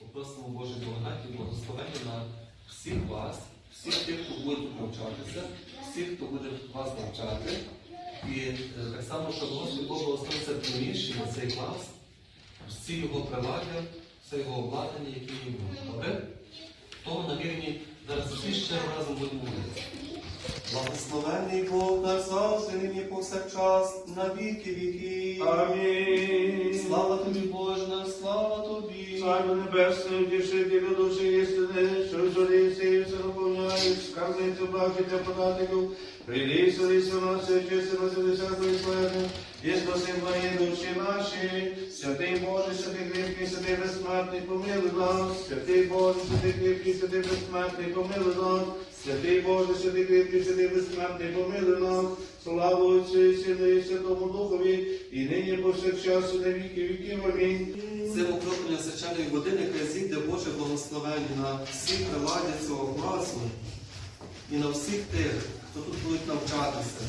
Попросимо Боже благодаті і благословення на всіх вас, всіх тих, хто буде тут навчатися, всіх, хто буде вас навчати. І е, так само, щоб Господь Бог благословив це приміщення, цей клас, всі його приладдя, все його обладнання, яке є. Добре? Тому навірні зараз всі ще разом будемо молитися. Благословений Бог наш завжди, нині повсякчас, на віки віки. Амінь. Слава тобі, Боже слава тобі. Царю Небесний, утішителю душі істини, що зорі сіє, все наповняє, скарбницю бачите податку, прийди, селися в нас, і чисти нас всякої душі наші, святий Боже, святий кріпкий, святий безсмертний, помилуй нас, святий Боже, святий кріпкий, святий безсмертний, помилуй нас, святий Боже, святий кріпкий, святий безсмертний, помилуй нас, славу Отцю і Сину і Святому Духові, і нині повсякчас, і на віки віків. Амінь. Цим окропленням священної води нехай зійде Боже благословення. На всі приладдя цього класу і на всіх тих, хто тут будуть навчатися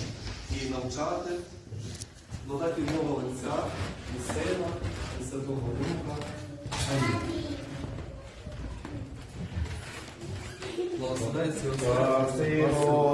і навчати. Благодаті Бога Отця і Сина, і Святого Духа. Амінь. Благословець. Спасибо.